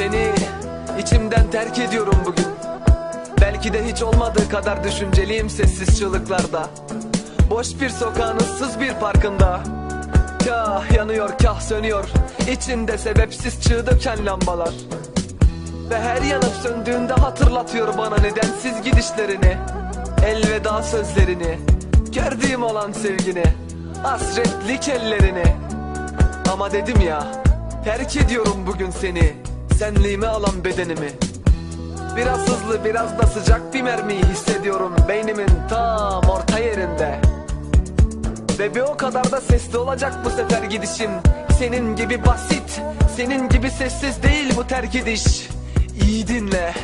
Seni içimden terk ediyorum bugün. Belki de hiç olmadığı kadar düşünceliyim sessiz çığlıklarda. Boş bir sokağın ıssız bir parkında. Kah yanıyor kah sönüyor. İçinde sebepsiz çığ döken lambalar. Ve her yanıp söndüğünde hatırlatıyor bana nedensiz gidişlerini. Elveda sözlerini Gördüğüm olan sevgini Hasretlik ellerini. Ama dedim ya Terk ediyorum bugün seni. Senliğime alan bedenimi. Biraz hızlı biraz da sıcak bir mermiyi hissediyorum Beynimin tam orta yerinde. Ve bir o kadar da sesli olacak bu sefer gidişim. Senin gibi basit Senin gibi sessiz değil bu terk ediş. İyi dinle